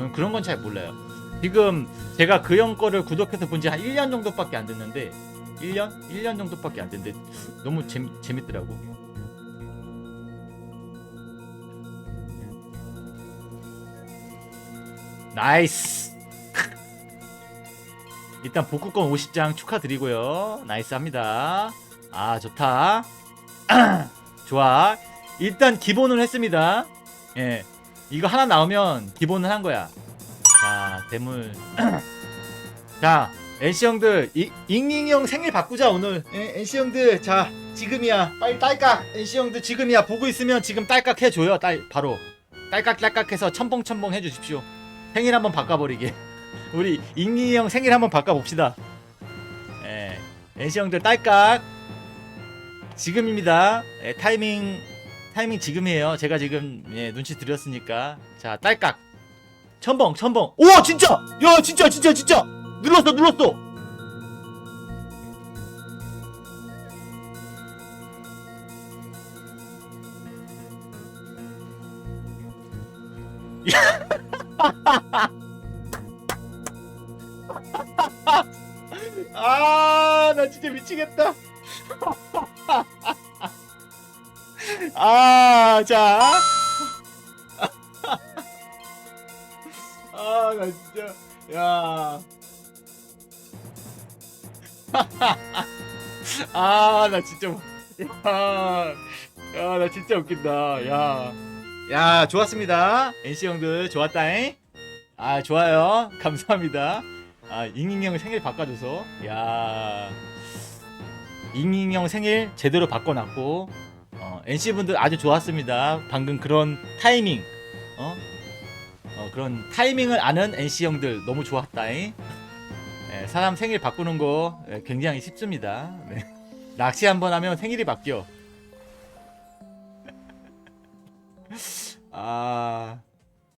저는 그런 건 잘 몰라요. 지금 제가 그 형 거를 구독해서 본 지 한 1년 정도밖에 안 됐는데 1년? 1년 정도밖에 안 됐는데 너무 재미, 재밌더라고. 나이스. 일단 복구권 50장 축하드리고요. 나이스 합니다. 아, 좋다. 좋아. 일단 기본을 했습니다. 예. 이거 하나 나오면 기본을 한 거야. 자, 대물. 자, NC 형들, 이- 잉잉 형 생일 바꾸자, 오늘. 예, NC 형들, 자, 지금이야. 빨리 딸깍. NC 형들 지금이야. 보고 있으면 지금 딸깍 해줘요. 딸, 바로. 딸깍 딸깍 해서 첨벙첨벙 해주십시오. 생일 한번 바꿔버리게. 우리 잉잉 형 생일 한번 바꿔봅시다. 예. NC 형들 딸깍. 지금입니다. 예, 타이밍 타이밍 지금이에요. 제가 지금 예, 눈치 드렸으니까 자 딸깍 첨벙 첨벙. 오 진짜 야 진짜 진짜 진짜 눌렀어 눌렀어. 아, 나 진짜 미치겠다. 아, 자. 아, 나 진짜. 야. 아, 나 진짜. 야. 야, 나 진짜 웃긴다. 야. 야, 좋았습니다. NC 형들 좋았다잉. 아, 좋아요. 감사합니다. 아, 잉잉 형 생일 바꿔줘서. 야. 잉잉 형 생일 제대로 바꿔놨고 어, NC 분들 아주 좋았습니다. 방금 그런 타이밍, 어, 어 그런 타이밍을 아는 NC 형들 너무 좋았다잉. 예, 사람 생일 바꾸는 거 예, 굉장히 쉽습니다. 네. 낚시 한번 하면 생일이 바뀌어. 아,